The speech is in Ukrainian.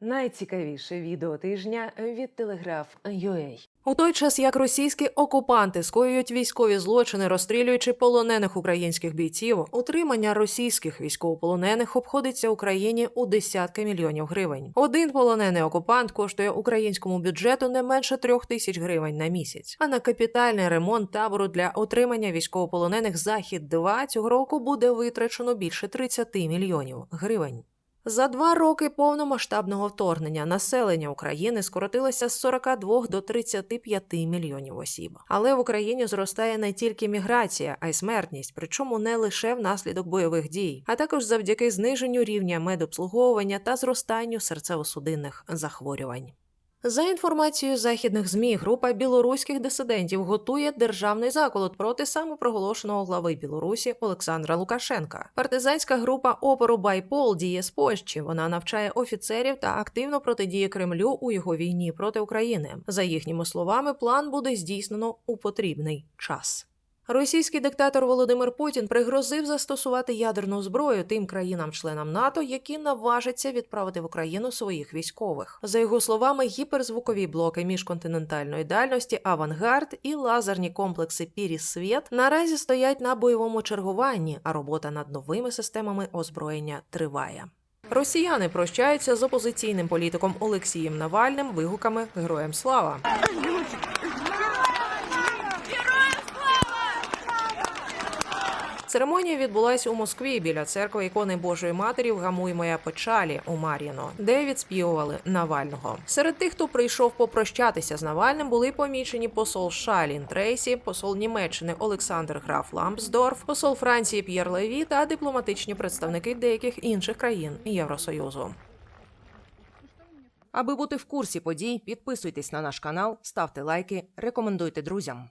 Найцікавіше відео тижня від Телеграф.ua. У той час, як російські окупанти скоюють військові злочини, розстрілюючи полонених українських бійців, утримання російських військовополонених обходиться Україні у десятки мільйонів гривень. Один полонений окупант коштує українському бюджету не менше трьох тисяч гривень на місяць. А на капітальний ремонт табору для отримання військовополонених захід 2 цього року буде витрачено більше 30 мільйонів гривень. За два роки повномасштабного вторгнення населення України скоротилося з 42 до 35 мільйонів осіб. Але в Україні зростає не тільки міграція, а й смертність, причому не лише внаслідок бойових дій, а також завдяки зниженню рівня медобслуговування та зростанню серцево-судинних захворювань. За інформацією західних змі, група білоруських дисидентів готує державний заколот проти самопроголошеного глави Білорусі Олександра Лукашенка. Партизанська група опору Байпол діє з Польщі. Вона навчає офіцерів та активно протидіє Кремлю у його війні проти України. За їхніми словами, план буде здійснено у потрібний час. Російський диктатор Володимир Путін пригрозив застосувати ядерну зброю тим країнам-членам НАТО, які наважаться відправити в Україну своїх військових. За його словами, гіперзвукові блоки міжконтинентальної дальності Авангард і лазерні комплекси Піріссвіт наразі стоять на бойовому чергуванні, а робота над новими системами озброєння триває. Росіяни прощаються з опозиційним політиком Олексієм Навальним вигуками Героям слава. Церемонія відбулася у Москві біля церкви ікони Божої Матері «Вгамуй моя печалі у Мар'їно, де відспівували Навального. Серед тих, хто прийшов попрощатися з Навальним, були помічені посол США Лін Трейсі, посол Німеччини Олександр Граф Лампсдорф, посол Франції П'єр Леві та дипломатичні представники деяких інших країн Євросоюзу. Аби бути в курсі подій, підписуйтесь на наш канал, ставте лайки, рекомендуйте друзям.